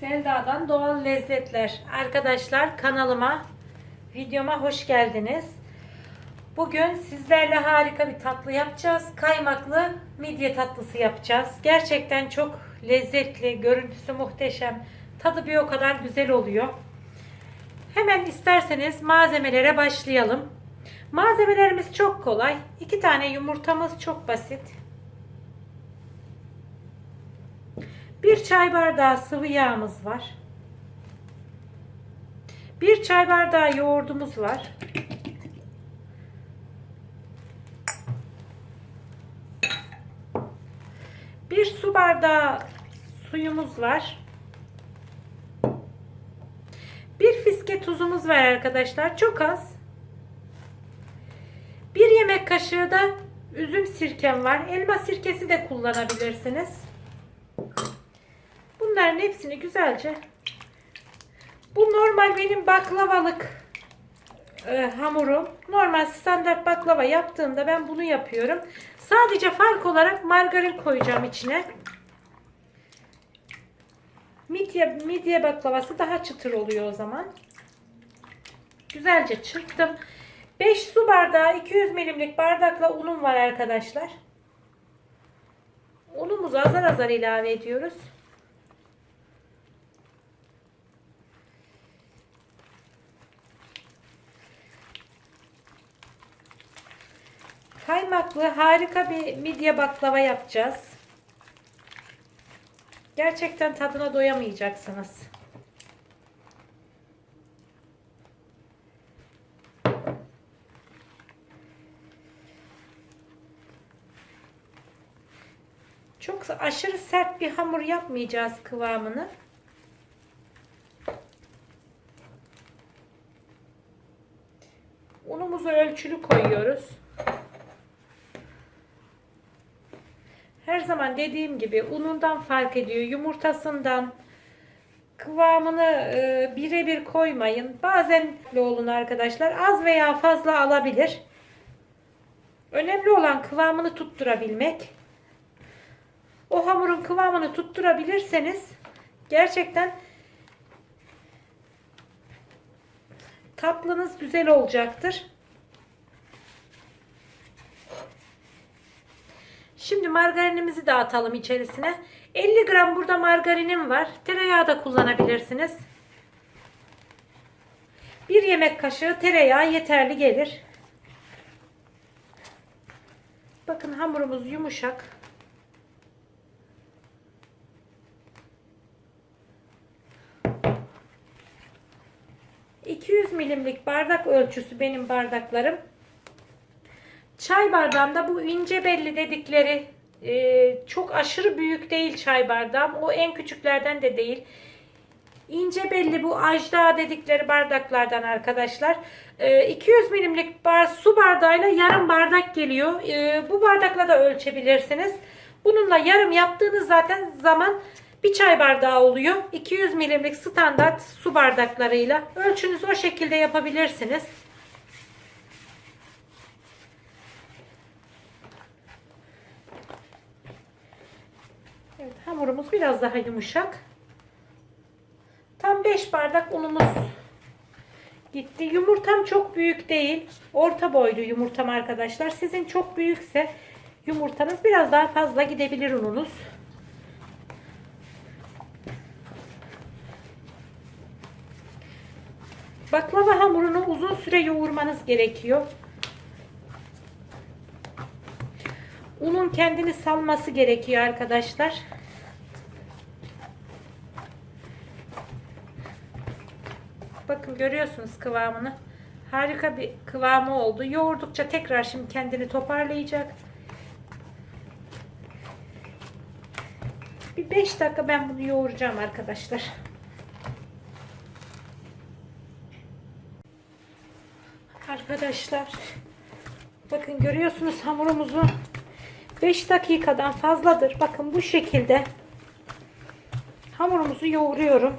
Selda'dan Doğal Lezzetler. Arkadaşlar kanalıma, videoma hoş geldiniz. Bugün sizlerle harika bir tatlı yapacağız. Kaymaklı midye tatlısı yapacağız. Gerçekten çok lezzetli, görüntüsü muhteşem. Tadı bir o kadar güzel oluyor. Hemen isterseniz malzemelere başlayalım. Malzemelerimiz çok kolay. İki tane yumurtamız çok basit. Bir çay bardağı sıvı yağımız var. Bir çay bardağı yoğurdumuz var. Bir su bardağı suyumuz var. Bir fiske tuzumuz var arkadaşlar. Çok az. Bir yemek kaşığı da üzüm sirkem var. Elma sirkesi de kullanabilirsiniz. Bunların hepsini güzelce bu normal benim baklavalık e, hamurum. Normal standart baklava yaptığımda ben bunu yapıyorum. Sadece fark olarak margarin koyacağım içine. Midye, midye baklavası daha çıtır oluyor o zaman. Güzelce çırptım. 5 su bardağı 200 milimlik bardakla unum var arkadaşlar. Unumuzu azar azar ilave ediyoruz. Kaymaklı harika bir midye baklava yapacağız. Gerçekten tadına doyamayacaksınız. Çok aşırı sert bir hamur yapmayacağız kıvamını. Unumuzu ölçülü koyuyoruz. Her zaman dediğim gibi unundan fark ediyor. Yumurtasından kıvamını e, birebir koymayın. Bazen olun arkadaşlar. Az veya fazla alabilir. Önemli olan kıvamını tutturabilmek. O hamurun kıvamını tutturabilirseniz gerçekten tatlınız güzel olacaktır. Şimdi margarinimizi de atalım içerisine. 50 gram burada margarinim var. Tereyağı da kullanabilirsiniz. Bir yemek kaşığı tereyağı yeterli gelir. Bakın hamurumuz yumuşak. ...200 milimlik bardak ölçüsü benim bardaklarım. Çay bardağımda bu ince belli dedikleri e, çok aşırı büyük değil çay bardağım. O en küçüklerden de değil. İnce belli bu ajda dedikleri bardaklardan arkadaşlar. E, 200 milimlik bar, su bardağıyla yarım bardak geliyor. E, bu bardakla da ölçebilirsiniz. Bununla yarım yaptığınız zaten zaman bir çay bardağı oluyor. 200 milimlik standart su bardaklarıyla ölçünüzü o şekilde yapabilirsiniz. Evet, hamurumuz biraz daha yumuşak. Tam 5 bardak unumuz gitti. Yumurtam çok büyük değil. Orta boylu yumurtam arkadaşlar. Sizin çok büyükse yumurtanız biraz daha fazla gidebilir ununuz. Baklava hamurunu uzun süre yoğurmanız gerekiyor. Unun kendini salması gerekiyor arkadaşlar. Bakın görüyorsunuz kıvamını. Harika bir kıvamı oldu. Yoğurdukça tekrar şimdi kendini toparlayacak. Bir 5 dakika ben bunu yoğuracağım arkadaşlar. Arkadaşlar bakın görüyorsunuz hamurumuzu 5 dakikadan fazladır. Bakın bu şekilde hamurumuzu yoğuruyorum.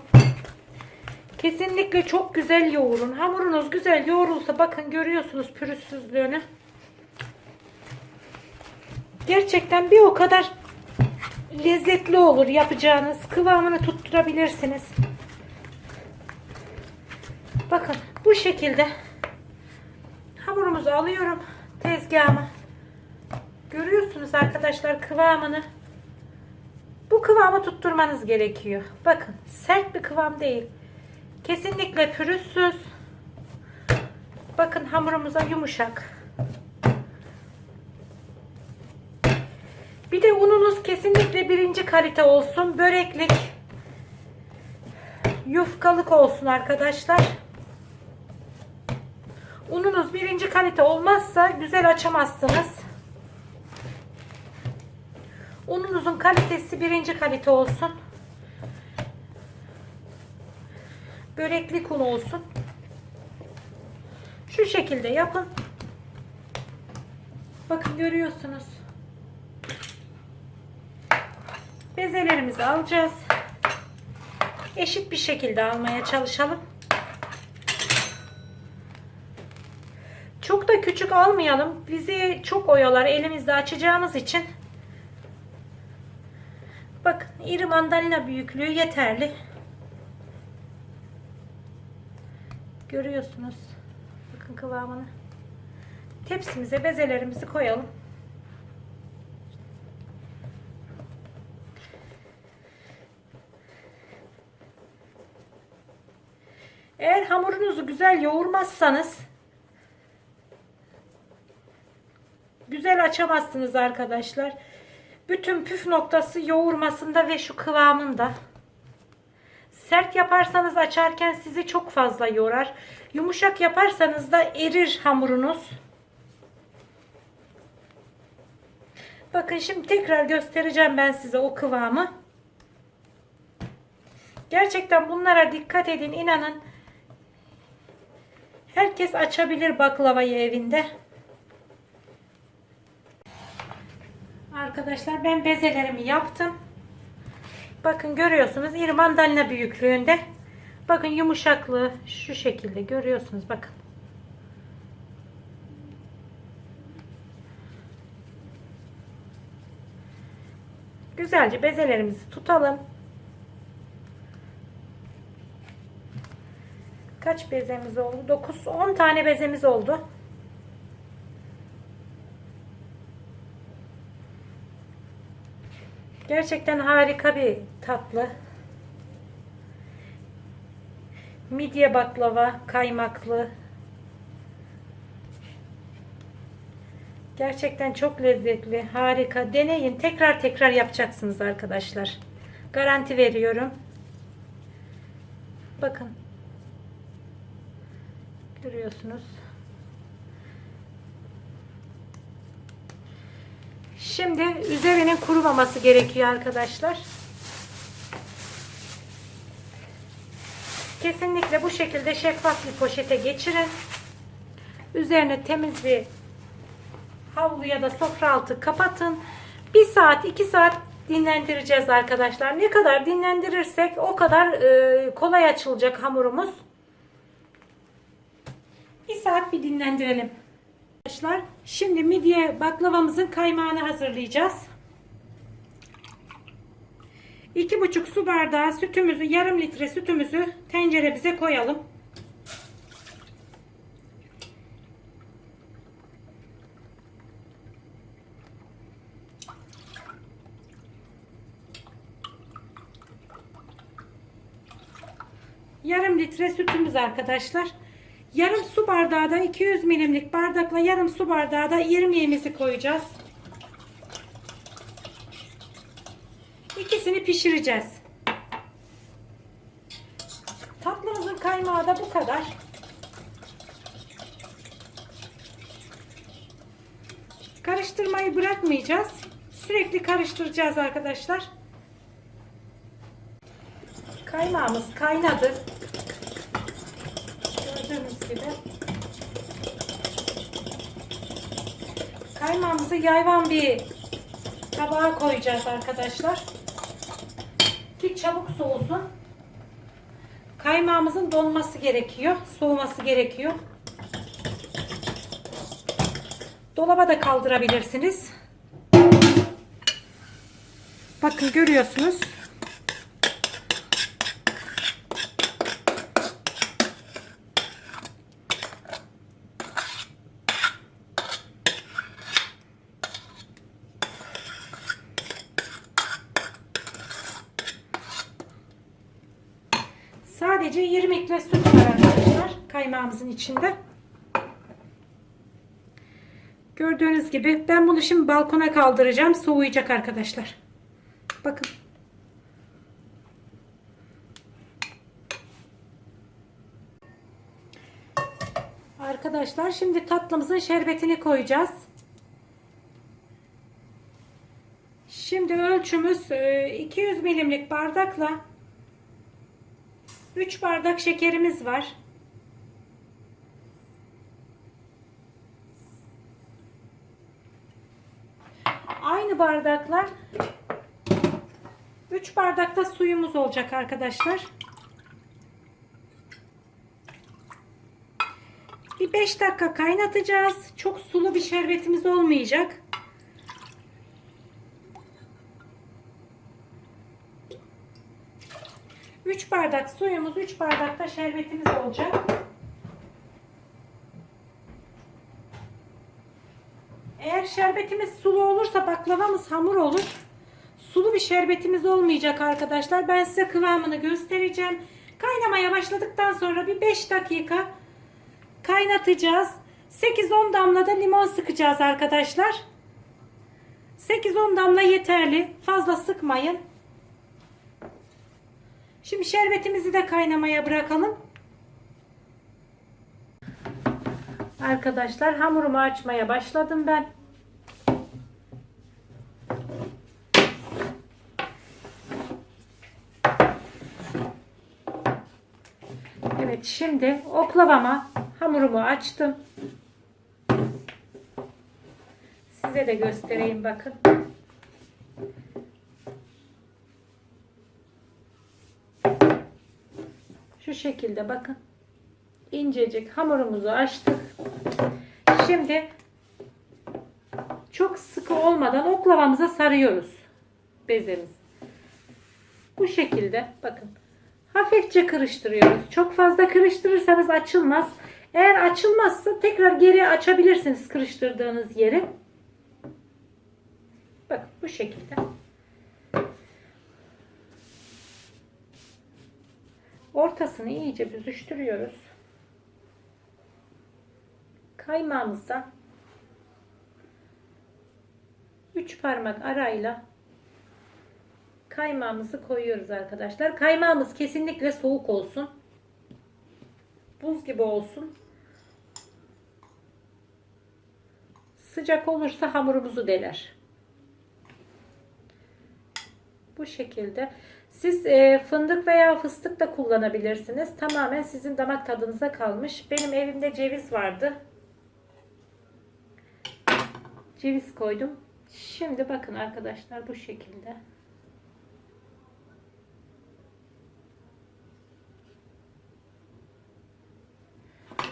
Kesinlikle çok güzel yoğurun. Hamurunuz güzel yoğrulsa bakın görüyorsunuz pürüzsüzlüğünü. Gerçekten bir o kadar lezzetli olur yapacağınız. Kıvamını tut, tutturabilirsiniz. Bakın bu şekilde hamurumuzu alıyorum tezgahıma. Görüyorsunuz arkadaşlar kıvamını. Bu kıvamı tutturmanız gerekiyor. Bakın sert bir kıvam değil. Kesinlikle pürüzsüz. Bakın hamurumuza yumuşak. Bir de ununuz kesinlikle birinci kalite olsun. Böreklik, yufkalık olsun arkadaşlar. Ununuz birinci kalite olmazsa güzel açamazsınız. Ununuzun kalitesi birinci kalite olsun. Böreklik un olsun. Şu şekilde yapın. Bakın görüyorsunuz. Bezelerimizi alacağız. Eşit bir şekilde almaya çalışalım. Çok da küçük almayalım. Bizi çok oyalar elimizde açacağımız için. Bakın iri mandalina büyüklüğü yeterli. Görüyorsunuz. Bakın kıvamını. Tepsimize bezelerimizi koyalım. Eğer hamurunuzu güzel yoğurmazsanız güzel açamazsınız arkadaşlar. Bütün püf noktası yoğurmasında ve şu kıvamında. Sert yaparsanız açarken sizi çok fazla yorar. Yumuşak yaparsanız da erir hamurunuz. Bakın şimdi tekrar göstereceğim ben size o kıvamı. Gerçekten bunlara dikkat edin. inanın. Herkes açabilir baklavayı evinde. Arkadaşlar ben bezelerimi yaptım. Bakın görüyorsunuz iri mandalina büyüklüğünde. Bakın yumuşaklığı şu şekilde görüyorsunuz bakın. Güzelce bezelerimizi tutalım. Kaç bezemiz oldu? 9 10 tane bezemiz oldu. Gerçekten harika bir tatlı. Midye baklava, kaymaklı. Gerçekten çok lezzetli, harika. Deneyin. Tekrar tekrar yapacaksınız arkadaşlar. Garanti veriyorum. Bakın. Görüyorsunuz. Şimdi üzerinin kurumaması gerekiyor arkadaşlar. Kesinlikle bu şekilde şeffaf bir poşete geçirin. Üzerine temiz bir havlu ya da sofra altı kapatın. Bir saat iki saat dinlendireceğiz arkadaşlar. Ne kadar dinlendirirsek o kadar e, kolay açılacak hamurumuz. Bir saat bir dinlendirelim. Arkadaşlar şimdi midye baklavamızın kaymağını hazırlayacağız. 2,5 su bardağı sütümüzü yarım litre sütümüzü tenceremize koyalım. Yarım litre sütümüz arkadaşlar. Yarım su bardağı da 200 milimlik bardakla yarım su bardağı da irmiğimizi koyacağız. İkisini pişireceğiz. Tatlımızın kaymağı da bu kadar. Karıştırmayı bırakmayacağız. Sürekli karıştıracağız arkadaşlar. Kaymağımız kaynadı. Gördüğünüz gibi. Kaymağımızı yayvan bir tabağa koyacağız arkadaşlar. Ki çabuk soğusun. Kaymağımızın donması gerekiyor. Soğuması gerekiyor. Dolaba da kaldırabilirsiniz. Bakın görüyorsunuz. Sadece 20 litre süt var arkadaşlar kaymağımızın içinde. Gördüğünüz gibi ben bunu şimdi balkona kaldıracağım. Soğuyacak arkadaşlar. Bakın. Arkadaşlar şimdi tatlımızın şerbetini koyacağız. Şimdi ölçümüz e, 200 milimlik bardakla 3 bardak şekerimiz var. Bardakla 3 bardakta suyumuz olacak arkadaşlar. Bir 5 dakika kaynatacağız. Çok sulu bir şerbetimiz olmayacak. Üç bardak suyumuz, 3 bardak da şerbetimiz olacak. Eğer şerbetimiz sulu olursa baklavamız hamur olur. Sulu bir şerbetimiz olmayacak arkadaşlar. Ben size kıvamını göstereceğim. Kaynamaya başladıktan sonra bir 5 dakika kaynatacağız. 8-10 damla da limon sıkacağız arkadaşlar. 8-10 damla yeterli. Fazla sıkmayın. Şimdi şerbetimizi de kaynamaya bırakalım. Arkadaşlar hamurumu açmaya başladım ben. Evet şimdi oklavama hamurumu açtım. Size de göstereyim bakın. Şu şekilde bakın. İncecik hamurumuzu açtık. Şimdi çok sıkı olmadan oklavamıza sarıyoruz bezemizi. Bu şekilde bakın. Hafifçe karıştırıyoruz. Çok fazla karıştırırsanız açılmaz. Eğer açılmazsa tekrar geri açabilirsiniz karıştırdığınız yeri. Bakın bu şekilde. Ortasını iyice büzüştürüyoruz. Kaymağımıza 3 parmak arayla kaymağımızı koyuyoruz arkadaşlar. Kaymağımız kesinlikle soğuk olsun. Buz gibi olsun. Sıcak olursa hamurumuzu deler. Bu şekilde. Siz e, fındık veya fıstık da kullanabilirsiniz. Tamamen sizin damak tadınıza kalmış. Benim evimde ceviz vardı. Ceviz koydum. Şimdi bakın arkadaşlar bu şekilde.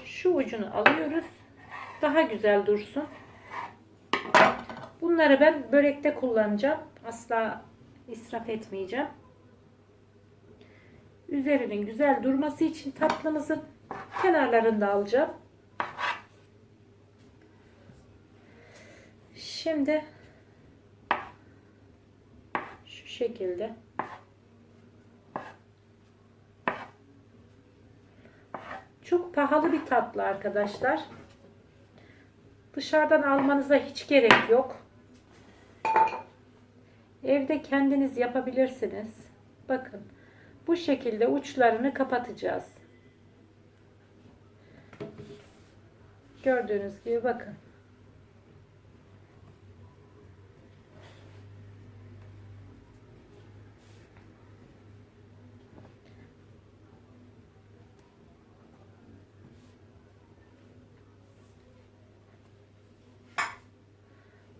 Şu ucunu alıyoruz. Daha güzel dursun. Bunları ben börekte kullanacağım. Asla israf etmeyeceğim. Üzerinin güzel durması için tatlımızın kenarlarında alacağım. Şimdi şu şekilde çok pahalı bir tatlı arkadaşlar. Dışarıdan almanıza hiç gerek yok. Evde kendiniz yapabilirsiniz. Bakın bu şekilde uçlarını kapatacağız. Gördüğünüz gibi bakın.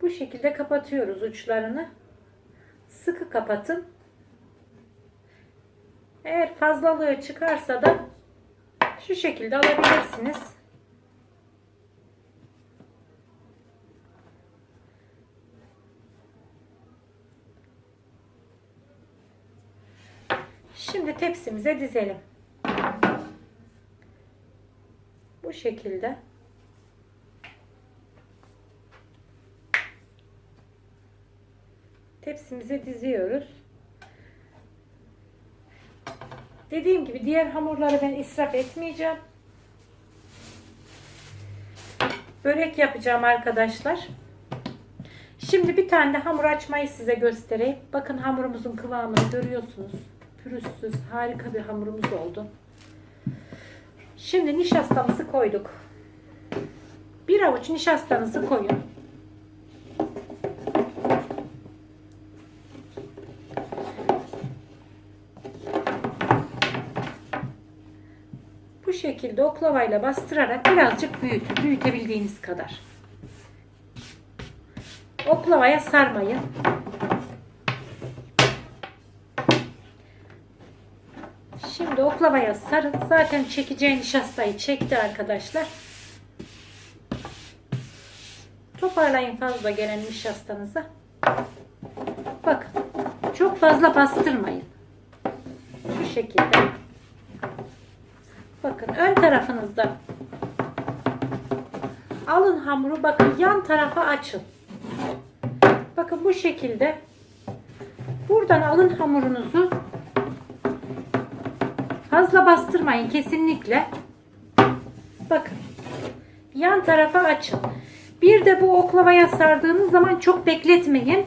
Bu şekilde kapatıyoruz uçlarını. Sıkı kapatın. Eğer fazlalığı çıkarsa da şu şekilde alabilirsiniz. Şimdi tepsimize dizelim. Bu şekilde. Tepsimize diziyoruz. Dediğim gibi diğer hamurları ben israf etmeyeceğim. Börek yapacağım arkadaşlar. Şimdi bir tane de hamur açmayı size göstereyim. Bakın hamurumuzun kıvamını görüyorsunuz. Pürüzsüz harika bir hamurumuz oldu. Şimdi nişastamızı koyduk. Bir avuç nişastanızı koyun. Bu şekilde oklavayla bastırarak birazcık büyütün. Büyütebildiğiniz kadar. Oklavaya sarmayın. Şimdi oklavaya sarın. Zaten çekeceği nişastayı çekti arkadaşlar. Toparlayın fazla gelen nişastanızı. Bakın. Çok fazla bastırmayın. Şu şekilde. Bakın ön tarafınızda alın hamuru bakın yan tarafa açın. Bakın bu şekilde buradan alın hamurunuzu fazla bastırmayın kesinlikle. Bakın yan tarafa açın. Bir de bu oklavaya sardığınız zaman çok bekletmeyin.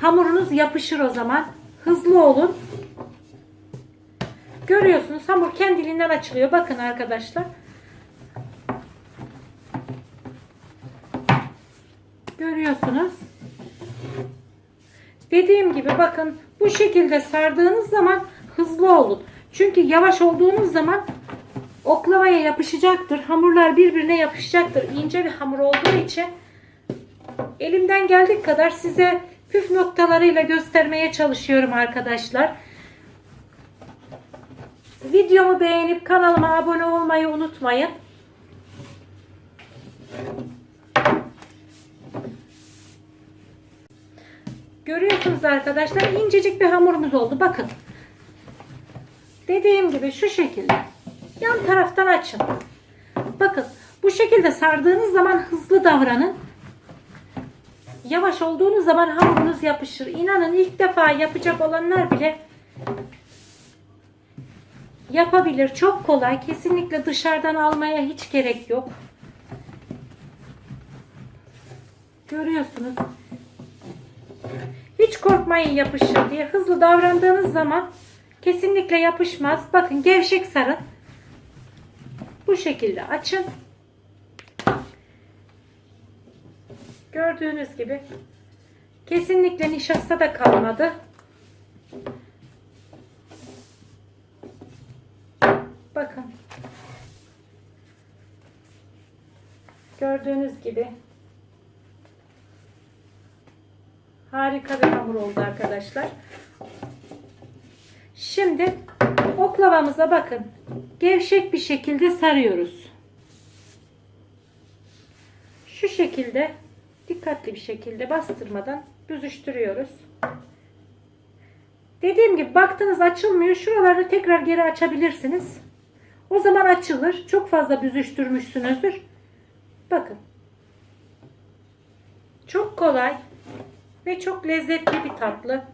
Hamurunuz yapışır o zaman. Hızlı olun. Görüyorsunuz hamur kendiliğinden açılıyor. Bakın arkadaşlar. Görüyorsunuz. Dediğim gibi bakın bu şekilde sardığınız zaman hızlı olun. Çünkü yavaş olduğunuz zaman oklavaya yapışacaktır. Hamurlar birbirine yapışacaktır. İnce bir hamur olduğu için elimden geldiği kadar size püf noktalarıyla göstermeye çalışıyorum arkadaşlar. Videomu beğenip kanalıma abone olmayı unutmayın. Görüyorsunuz arkadaşlar incecik bir hamurumuz oldu. Bakın. Dediğim gibi şu şekilde. Yan taraftan açın. Bakın bu şekilde sardığınız zaman hızlı davranın. Yavaş olduğunuz zaman hamurunuz yapışır. İnanın ilk defa yapacak olanlar bile yapabilir. Çok kolay. Kesinlikle dışarıdan almaya hiç gerek yok. Görüyorsunuz. Hiç korkmayın yapışır diye. Hızlı davrandığınız zaman kesinlikle yapışmaz. Bakın gevşek sarın. Bu şekilde açın. Gördüğünüz gibi kesinlikle nişasta da kalmadı. Bakın. Gördüğünüz gibi harika bir hamur oldu arkadaşlar. Şimdi oklavamıza bakın. Gevşek bir şekilde sarıyoruz. Şu şekilde dikkatli bir şekilde bastırmadan büzüştürüyoruz. Dediğim gibi baktınız açılmıyor. Şuraları tekrar geri açabilirsiniz. O zaman açılır. Çok fazla büzüştürmüşsünüzdür. Bakın. Çok kolay ve çok lezzetli bir tatlı.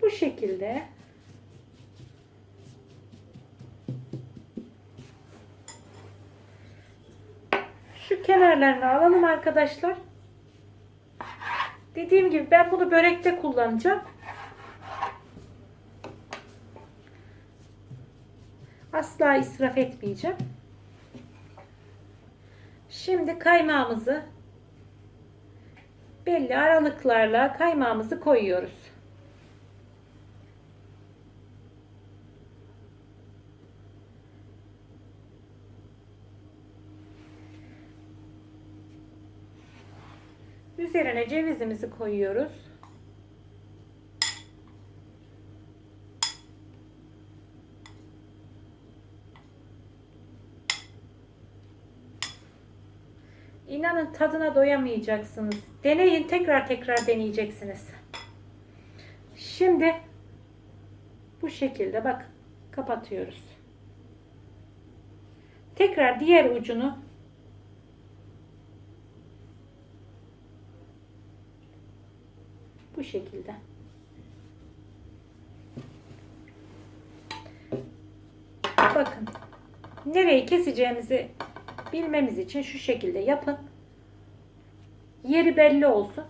Bu şekilde şu kenarlarını alalım arkadaşlar. Dediğim gibi ben bunu börekte kullanacağım. Asla israf etmeyeceğim. Şimdi kaymağımızı belli aralıklarla kaymağımızı koyuyoruz. Üzerine cevizimizi koyuyoruz. İnanın tadına doyamayacaksınız. Deneyin tekrar tekrar deneyeceksiniz. Şimdi bu şekilde bak kapatıyoruz. Tekrar diğer ucunu bu şekilde. bakın nereyi keseceğimizi bilmemiz için şu şekilde yapın. Yeri belli olsun.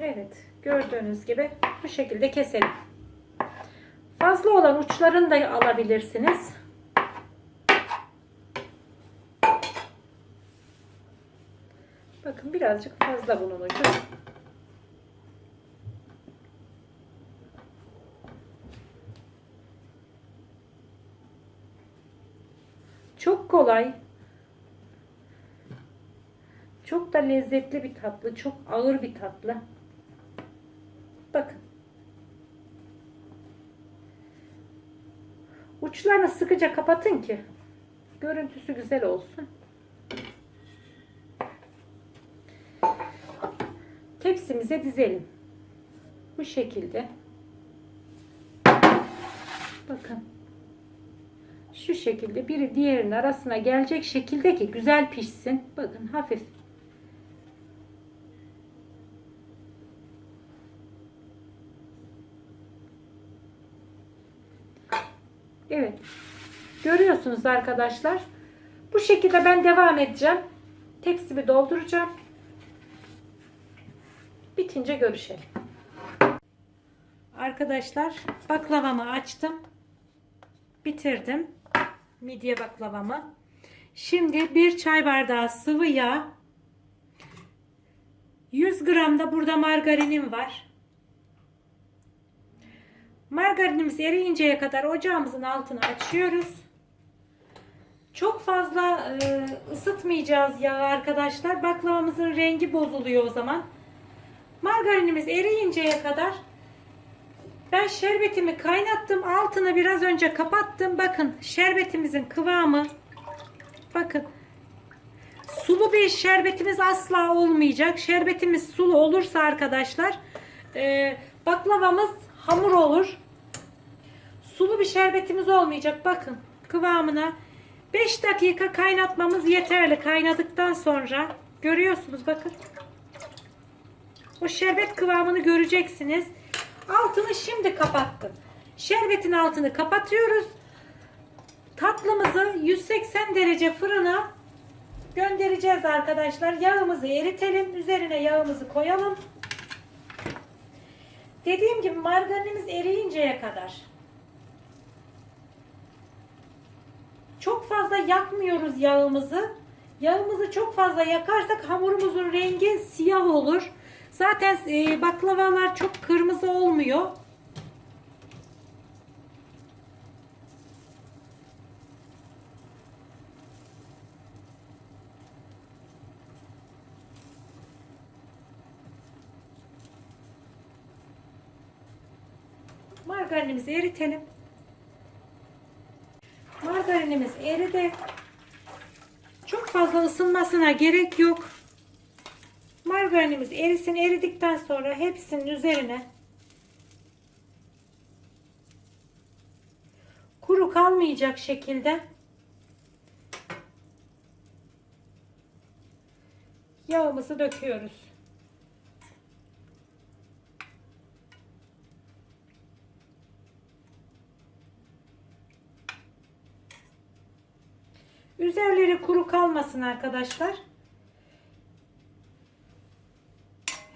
Evet, gördüğünüz gibi bu şekilde keselim. Fazla olan uçlarını da alabilirsiniz. Bakın birazcık fazla bunun ucu. Kolay. Çok da lezzetli bir tatlı. Çok ağır bir tatlı. Bakın. Uçlarını sıkıca kapatın ki görüntüsü güzel olsun. Tepsimize dizelim. Bu şekilde. Bakın. Şu şekilde biri diğerinin arasına gelecek şekilde ki güzel pişsin. Bakın hafif. Evet. Görüyorsunuz arkadaşlar. Bu şekilde ben devam edeceğim. Tepsimi dolduracağım. Bitince görüşelim. Arkadaşlar baklavamı açtım. Bitirdim. Midye baklavamı. Şimdi bir çay bardağı sıvı yağ. 100 gram da burada margarinim var. Margarinimiz eriyinceye kadar ocağımızın altını açıyoruz. Çok fazla e, ısıtmayacağız yağı arkadaşlar. Baklavamızın rengi bozuluyor o zaman. Margarinimiz eriyinceye kadar ben şerbetimi kaynattım. Altını biraz önce kapattım. Bakın şerbetimizin kıvamı. Bakın. Sulu bir şerbetimiz asla olmayacak. Şerbetimiz sulu olursa arkadaşlar e, baklavamız hamur olur. Sulu bir şerbetimiz olmayacak. Bakın kıvamına 5 dakika kaynatmamız yeterli. Kaynadıktan sonra görüyorsunuz bakın. O şerbet kıvamını göreceksiniz. Altını şimdi kapattım. Şerbetin altını kapatıyoruz. Tatlımızı 180 derece fırına göndereceğiz arkadaşlar. Yağımızı eritelim. Üzerine yağımızı koyalım. Dediğim gibi margarinimiz eriyinceye kadar. Çok fazla yakmıyoruz yağımızı. Yağımızı çok fazla yakarsak hamurumuzun rengi siyah olur. Zaten e, baklavalar çok kırmızı olmuyor. Margarinimizi eritelim. Margarinimiz eridi. Çok fazla ısınmasına gerek yok. Margarinimiz erisin. Eridikten sonra hepsinin üzerine kuru kalmayacak şekilde yağımızı döküyoruz. Üzerleri kuru kalmasın arkadaşlar.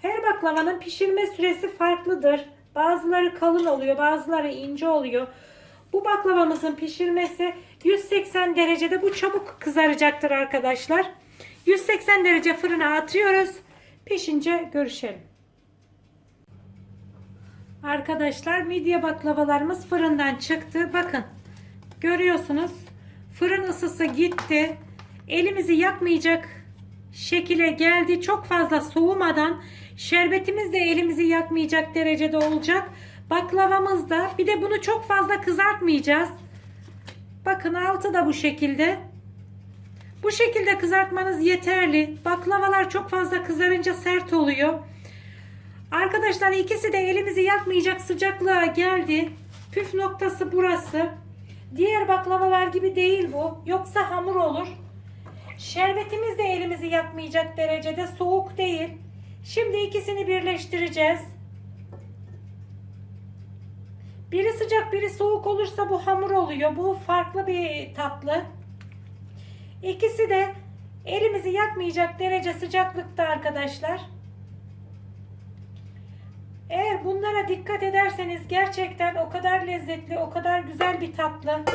Her baklavanın pişirme süresi farklıdır. Bazıları kalın oluyor, bazıları ince oluyor. Bu baklavamızın pişirmesi 180 derecede bu çabuk kızaracaktır arkadaşlar. 180 derece fırına atıyoruz. Pişince görüşelim. Arkadaşlar midye baklavalarımız fırından çıktı. Bakın görüyorsunuz fırın ısısı gitti. Elimizi yakmayacak şekile geldi. Çok fazla soğumadan şerbetimiz de elimizi yakmayacak derecede olacak. Baklavamız da bir de bunu çok fazla kızartmayacağız. Bakın altı da bu şekilde. Bu şekilde kızartmanız yeterli. Baklavalar çok fazla kızarınca sert oluyor. Arkadaşlar ikisi de elimizi yakmayacak sıcaklığa geldi. Püf noktası burası. Diğer baklavalar gibi değil bu. Yoksa hamur olur. Şerbetimiz de elimizi yakmayacak derecede soğuk değil. Şimdi ikisini birleştireceğiz. Biri sıcak biri soğuk olursa bu hamur oluyor. Bu farklı bir tatlı. İkisi de elimizi yakmayacak derece sıcaklıkta arkadaşlar. Eğer bunlara dikkat ederseniz gerçekten o kadar lezzetli, o kadar güzel bir tatlı.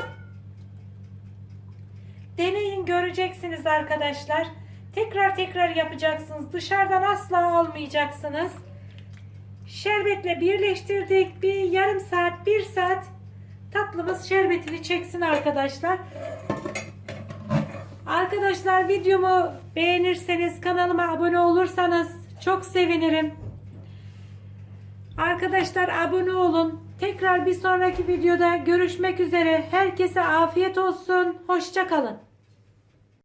Deneyin göreceksiniz arkadaşlar. Tekrar tekrar yapacaksınız. Dışarıdan asla almayacaksınız. Şerbetle birleştirdik. Bir yarım saat, bir saat tatlımız şerbetini çeksin arkadaşlar. Arkadaşlar videomu beğenirseniz kanalıma abone olursanız çok sevinirim. Arkadaşlar abone olun. Tekrar bir sonraki videoda görüşmek üzere. Herkese afiyet olsun. Hoşça kalın.